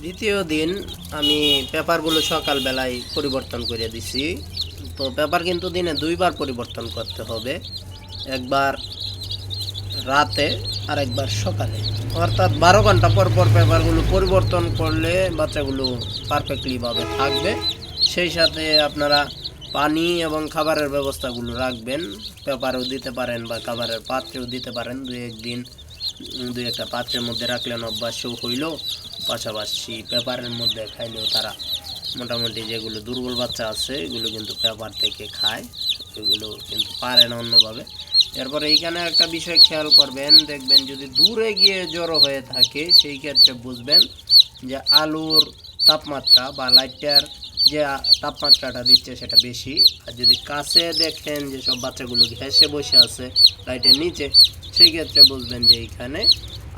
দ্বিতীয় দিন আমি পেপারগুলো সকালবেলায় পরিবর্তন করে দিছি। তো পেপার কিন্তু দিনে দুইবার পরিবর্তন করতে হবে। একবার রাতে আর একবার সকালে। অর্থাৎ বারো ঘণ্টা পর পর পেপারগুলো পরিবর্তন করলে বাচ্চাগুলো পারফেক্টলিভাবে থাকবে। সেই সাথে আপনারা পানি এবং খাবারের ব্যবস্থাগুলো রাখবেন। পেপারও দিতে পারেন বা খাবারের পাত্রেও দিতে পারেন। দু একদিন দু একটা পাত্রের মধ্যে রাখলেন, অভ্যাসও হইল। পাশাপাশি পেপারের মধ্যে খাইলেও তারা মোটামুটি যেগুলো দুর্বল বাচ্চা আছে, এগুলো কিন্তু পেপার থেকে খায়। এগুলো কিন্তু পারে না অন্যভাবে। এরপরে এইখানে একটা বিষয় খেয়াল করবেন, দেখবেন যদি দূরে গিয়ে জড়ো হয়ে থাকে, সেই ক্ষেত্রে বুঝবেন যে আলুর তাপমাত্রা বা লাইটার যে তাপমাত্রাটা দিচ্ছে সেটা বেশি। আর যদি কাছে দেখেন যে সব বাচ্চাগুলো ঘেসে বসে আছে লাইটের নিচে, সেই ক্ষেত্রে বুঝবেন যে এইখানে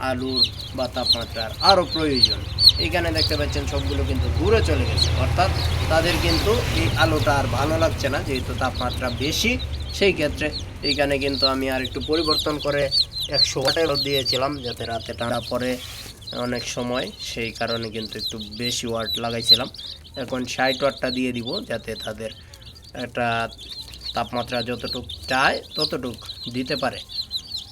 আলুর বা তাপমাত্রার আরও প্রয়োজন। এইখানে দেখতে পাচ্ছেন সবগুলো কিন্তু দূরে চলে গেছে। অর্থাৎ তাদের কিন্তু এই আলোটা আর ভালো লাগছে না, যেহেতু তাপমাত্রা বেশি, সেই ক্ষেত্রে এইখানে কিন্তু আমি আর একটু পরিবর্তন করে একশো ওয়াটের দিয়েছিলাম, যাতে রাতে ঠান্ডা পড়ে অনেক সময়, সেই কারণে কিন্তু একটু বেশি ওয়াট লাগাইছিলাম। এখন ষাট ওয়াটটা দিয়ে দিব, যাতে তাদের একটা তাপমাত্রা যতটুক চায় ততটুক দিতে পারে।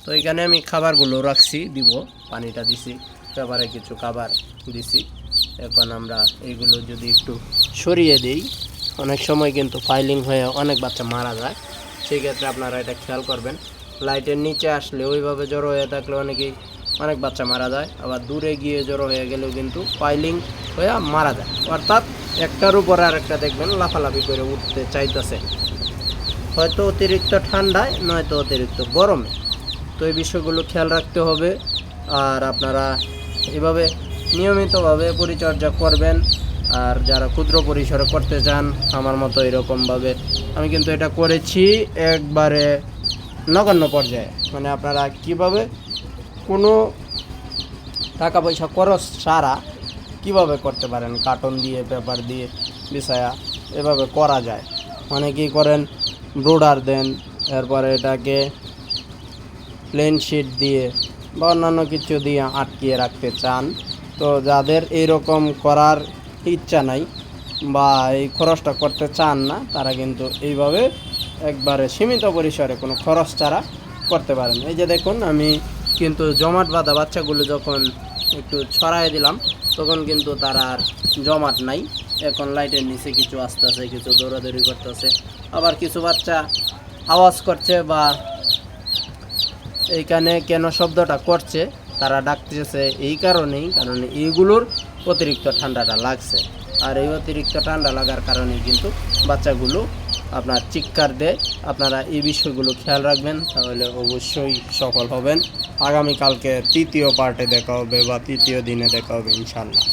তো এখানে আমি খাবারগুলো রাখছি, দিব, পানিটা দিছি পেপারে কিছু খাবার দিছি। এখন আমরা এইগুলো যদি একটু সরিয়ে দিই, অনেক সময় কিন্তু ফাইলিং হয়ে অনেক বাচ্চা মারা যায়। সেই ক্ষেত্রে আপনারা এটা খেয়াল করবেন, লাইটের নিচে আসলে ওইভাবে জড়ো হয়ে থাকলে অনেকেই অনেক বাচ্চা মারা যায়, আবার দূরে গিয়ে জড়ো হয়ে গেলেও কিন্তু ফাইলিং হয়ে মারা যায়। অর্থাৎ একটার উপর আর একটা দেখবেন লাফালাফি করে উঠতে চাইতেছে। হয়তো অতিরিক্ত ঠান্ডায় নয়তো অতিরিক্ত গরমে। তো এই বিষয়গুলো খেয়াল রাখতে হবে। আর আপনারা এভাবে নিয়মিতভাবে পরিচর্যা করবেন। আর যারা ক্ষুদ্র পরিসরে করতে চান, আমার মতো এরকমভাবে আমি কিন্তু এটা করেছি একবারে নগণ্য পর্যায়ে। মানে আপনারা কীভাবে কোনো টাকা পয়সা খরচ ছাড়া কীভাবে করতে পারেন? কার্টন দিয়ে, পেপার দিয়ে, বিছায়া, এভাবে করা যায়। অনেকেই করেন ব্রোডার দেন, এরপরে এটাকে প্লেন শিট দিয়ে বা অন্যান্য কিছু দিয়ে আটকিয়ে রাখতে চান। তো যাদের এইরকম করার ইচ্ছা নাই বা এই খরচটা করতে চান না, তারা কিন্তু এইভাবে একবারে সীমিত পরিসরে কোনো খরচ ছাড়া করতে পারেন। এই যে দেখুন, আমি কিন্তু জমাট বাঁধা বাচ্চাগুলো যখন একটু ছড়াই দিলাম তখন কিন্তু তারা আর জমাট নাই। এখন লাইটের নিচে কিছু আসতেছে, কিছু দৌড়াদৌড়ি করতেছে। আবার কিছু বাচ্চা আওয়াজ করছে বা এইখানে কেন শব্দটা করছে, তারা ডাকতেছে এই কারণেই, কারণ এইগুলোর অতিরিক্ত ঠান্ডাটা লাগছে। আর এই অতিরিক্ত ঠান্ডা লাগার কারণে কিন্তু বাচ্চাগুলো আপনার চিৎকার দেয়। আপনারা এই বিষয়গুলো খেয়াল রাখবেন, তাহলে অবশ্যই সফল হবেন। আগামীকালকে তৃতীয় পার্টে দেখা হবে বা তৃতীয় দিনে দেখা হবে ইনশাল্লাহ